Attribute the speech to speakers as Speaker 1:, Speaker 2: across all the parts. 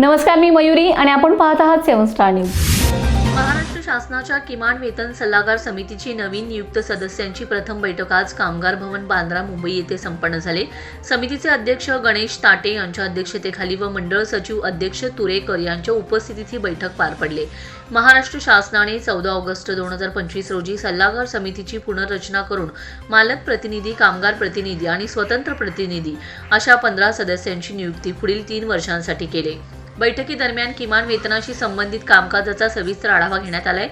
Speaker 1: नमस्कार मी मयुरी आणि आपण पाहत आहात सेवन स्टार न्यूज.
Speaker 2: महाराष्ट्र शासनाच्या किमान वेतन सल्लागार समितीची नवीन नियुक्त सदस्यांची प्रथम बैठक आज कामगार भवन बांद्रा मुंबई येथे संपन्न झाले. समितीचे अध्यक्ष गणेश ताटे यांच्या अध्यक्षतेखाली व मंडळ सचिव अध्यक्ष तुरेकर यांच्या उपस्थितीत ही बैठक पार पडली. महाराष्ट्र शासनाने चौदा ऑगस्ट दोन हजार पंचवीस रोजी सल्लागार समितीची पुनर्रचना करून मालक प्रतिनिधी कामगार प्रतिनिधी आणि स्वतंत्र प्रतिनिधी अशा पंधरा सदस्यांची नियुक्ती पुढील तीन वर्षांसाठी केली. बैठकीदरम्यान किमान वेतनाशी संबंधित कामकाजाचा सविस्तर आढावा घेण्यात आलाय.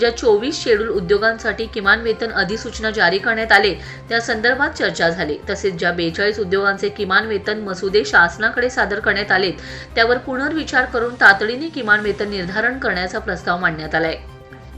Speaker 2: ज्या चोवीस शेड्यूल उद्योगांसाठी किमान वेतन अधिसूचना जारी करण्यात आले त्या संदर्भात चर्चा झाली. तसेच ज्या बेचाळीस उद्योगांचे किमान वेतन मसुदे शासनाकडे सादर करण्यात आलेत त्यावर पुनर्विचार करून तातडीने किमान वेतन निर्धारण करण्याचा प्रस्ताव मांडण्यात आलाय.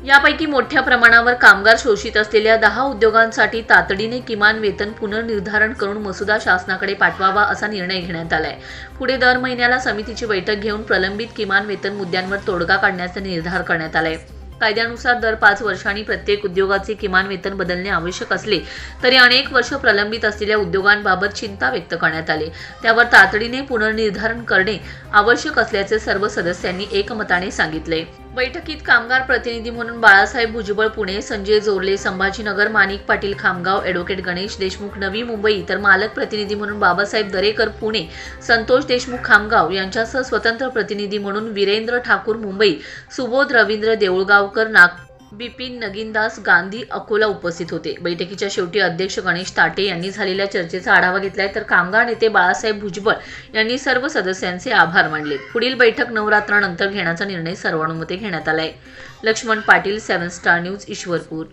Speaker 2: यापैकी मोठ्या प्रमाणावर कामगार शोषित असलेल्या दहा उद्योगांसाठी तातडीने किमान वेतन पुनर्निर्धारण करून मसुदा शासनाकडे पाठवावा असा निर्णय घेण्यात आलाय. पुढे दर महिन्याला समितीची बैठक घेऊन प्रलंबित किमान वेतन मुद्द्यांवर तोडगा काढण्याचा निर्धार करण्यात आलाय. कायद्यानुसार दर पाच वर्षांनी प्रत्येक उद्योगाचे किमान वेतन बदलणे आवश्यक असले तरी अनेक वर्ष प्रलंबित असलेल्या उद्योगांबाबत चिंता व्यक्त करण्यात आली. त्यावर तातडीने पुनर्निर्धारण करणे आवश्यक असल्याचे सर्व सदस्यांनी एकमताने सांगितले बैठकीत कामगार प्रतिनिधी म्हणून बाळासाहेब भुजबळ पुणे संजय जोरले संभाजीनगर माणिक पाटील खामगाव ॲडव्होकेट गणेश देशमुख नवी मुंबई तर मालक प्रतिनिधी म्हणून बाबासाहेब दरेकर पुणे संतोष देशमुख खामगाव यांच्यासह स्वतंत्र प्रतिनिधी म्हणून वीरेंद्र ठाकूर मुंबई सुबोध रवींद्र देऊळगावकर नाग बिपिन नगीनदास गांधी अकोला उपस्थित होते. बैठकीच्या शेवटी अध्यक्ष गणेश ताटे यांनी झालेल्या चर्चेचा आढावा घेतलाय तर कामगार नेते बाळासाहेब भुजबळ यांनी सर्व सदस्यांचे आभार मानले. पुढील बैठक नवरात्रानंतर घेण्याचा निर्णय सर्वानुमते घेण्यात आलाय. Laxman Patil seven star news Ishwarpur.